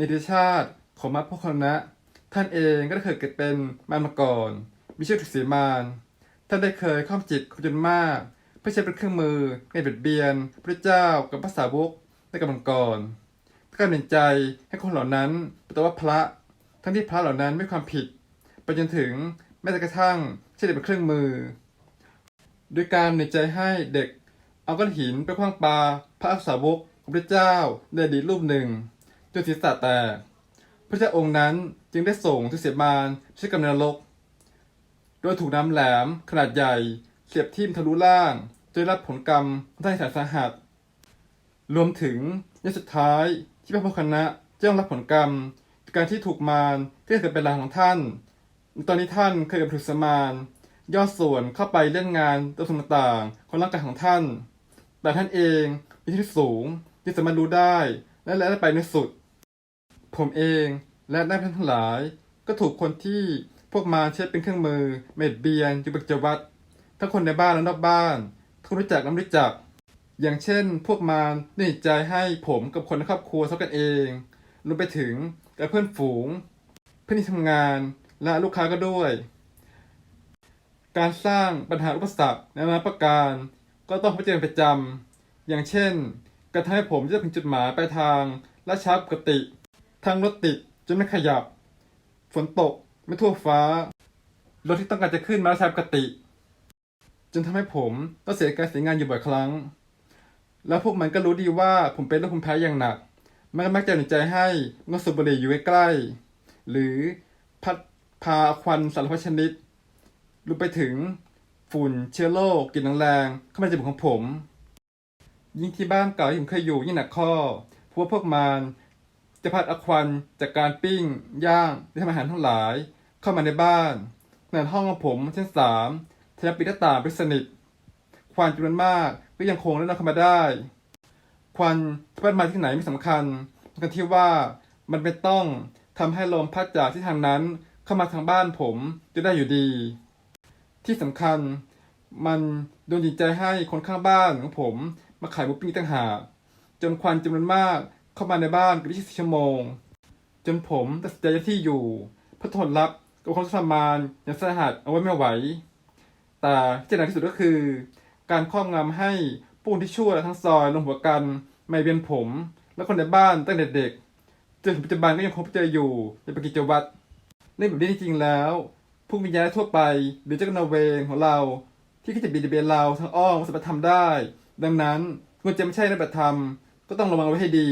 ในดิชาติของมัพพคนะท่านเองก็ได้เคยเกิดเป็นมารมาก่อน มีชื่อถูกสีมารท่านได้เคยข้อมจิตคนจนมาก เพื่อใช้เป็นเครื่องมือในเบียดเบียน พระเจ้ากับภาษาวกในกำลังก่อนเพื่อการเปลี่ยนใจให้คนเหล่านั้นเป็นตัวว่าพระ ทั้งที่พระเหล่านั้นไม่ความผิดไปจนถึงแม้แต่กระทั่งใช้เด็กเป็นเครื่องมือ โดยการในใจให้เด็กเอาก้อนหินไปคว้างปาพระอักษาวกของพระเจ้าในอดีตรูปหนึ่ง จนศีรษะแตกพระเจ้าองค์นั้นจึงได้ส่งทุกเสมารใช้กำเนิดนรกโดยถูกน้ำแหลมขนาดใหญ่ เสียบทิ่มทะลุล่างจนรับผลกรรมทั้แสนสาหัส รวมถึงยนสุดท้ายที่พระพุทธคณะจะต้องรับผลกรรมจากการที่ถูกมารที่เกิดเป็นลางของท่าน ตอนนี้ท่านเคยกับถูกสมานย่อส่วนเข้าไปเล่นงานตัวส่วนต่างๆของร่างกายของท่าน แต่ท่านเองมีที่สูงที่สามารถรู้ได้และและไปในสุด ผมเองและนักพันทั้งหลาย ก็ถูกคนที่พวกมาใช้เป็นเครื่องมือ เม็ดเบียนจุบักจวัดทั้งคนในบ้านและนอกบ้านทุกรู้จักและไม่รู้จัก อย่างเช่น พวกมาได้หนีใจให้ผมกับคนในครอบครัวเท่ากันเองรวมไปถึงกับเพื่อนฝูง เพื่อนที่ทำงานและลูกค้าก็ด้วย การสร้างปัญหาอุปสรรคในนานประการ ก็ต้องพิจารณาประจำอย่างเช่นการทำให้ผมจะถึงจุดหมายปลายทางแล่าช้าปกติ ทางรถติดจนไม่ขยับ ฝนตกไม่ทั่วฟ้า รถที่ต้องการจะขึ้นมาล่าช้าปกติ จนทำให้ผมต้องเสียการเสียงานอยู่บ่อยครั้ง แล้วพวกมันก็รู้ดีว่าผมเป็นโรคภูมิแพ้อย่างหนัก มันก็มักจะหนุนใจให้งดสูบบุหรี่อยู่ใกล้ๆหรือพัดพาควันสารพัดชนิดรวมไปถึงฝุ่นเชื้อโรคกลิ่นแรงๆเข้ามาในจมูกของผม ยิ่งที่บ้านเก่าที่ผมเคยอยู่ยิ่งหนักข้อเพราะว่าพวกมัน จะพัดเอาควันจากการปิ้ง ย่างหรือทำอาหารทั้งหลาย เข้ามาในบ้านขนาดห้องของผมชั้นสามทะลุปิดหน้าต่างไปสนิท ควันจำนวนมากก็ยังคงเล่นเข้ามาได้ ควันที่พัดมาที่ไหนไม่สำคัญสำคัญที่ว่ามันเป็นต้องทำให้ลมพัดจากที่ทางนั้นเข้ามาทางบ้านผมจะได้อยู่ดี ที่สำคัญมันโดนจิตใจให้คนข้างบ้านของผม มาขายบุปปิ้งต่างหากจนควันจำนวนมาก เข้ามาในบ้านเกือบ24ชั่วโมง จนผมตัดสินใจย้ายที่อยู่เพื่อทนรับกับความทรมานอย่างสาหัสเอาไว้ไม่ไหว แต่ที่หนักที่สุดก็คือ การครอบงำให้ผู้ที่ชั่วทั้งซอยลงหัวกันไม่เวียนผม และคนในบ้านตั้งแต่เด็กจนถึงปัจจุบันก็ยังคงพบเจออยู่ในปกิจวัตรในแบบนี้จริงๆแล้ว ผู้วิญญาณทั่วไปหรือเจ้ากรรมนาเวรของเรา ที่คิดจะบิดเบียนเราทางอ้อมสามารถทำได้ ดังนั้นควรจะไม่ใช่ในแบบธรรมก็ต้องระวังไว้ให้ดี